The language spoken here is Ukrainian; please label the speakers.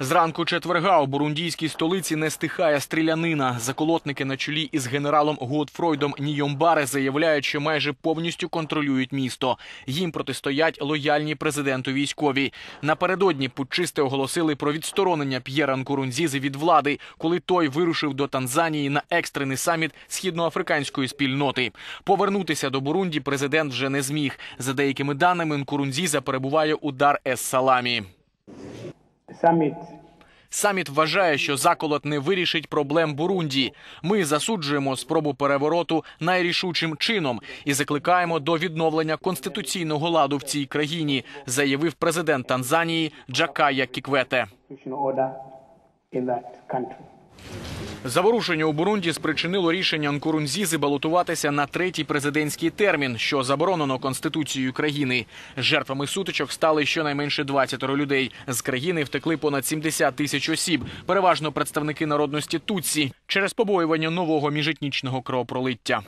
Speaker 1: Зранку четверга у бурундійській столиці не стихає стрілянина. Заколотники на чолі із генералом Готфройдом Нійомбаре заявляють, що майже повністю контролюють місто. Їм протистоять лояльні президенту військові. Напередодні путчисти оголосили про відсторонення П'єра Нкурунзізи від влади, коли той вирушив до Танзанії на екстрений саміт східноафриканської спільноти. Повернутися до Бурунді президент вже не зміг. За деякими даними, Нкурунзіза перебуває у Дар-ес-Саламі.
Speaker 2: summit
Speaker 1: Саміт Саміт вважає, що заколот не вирішить проблем Бурунді. Ми засуджуємо спробу перевороту найрішучим чином і закликаємо до відновлення конституційного ладу в цій країні, заявив президент Танзанії Джакая Кіквете. Заворушення у Бурунді спричинило рішення Нкурунзізи балотуватися на третій президентський термін, що заборонено конституцією країни. Жертвами сутичок стали щонайменше 20 людей. З країни втекли понад 70 тисяч осіб, переважно представники народності Тутсі, через побоювання нового міжетнічного кровопролиття.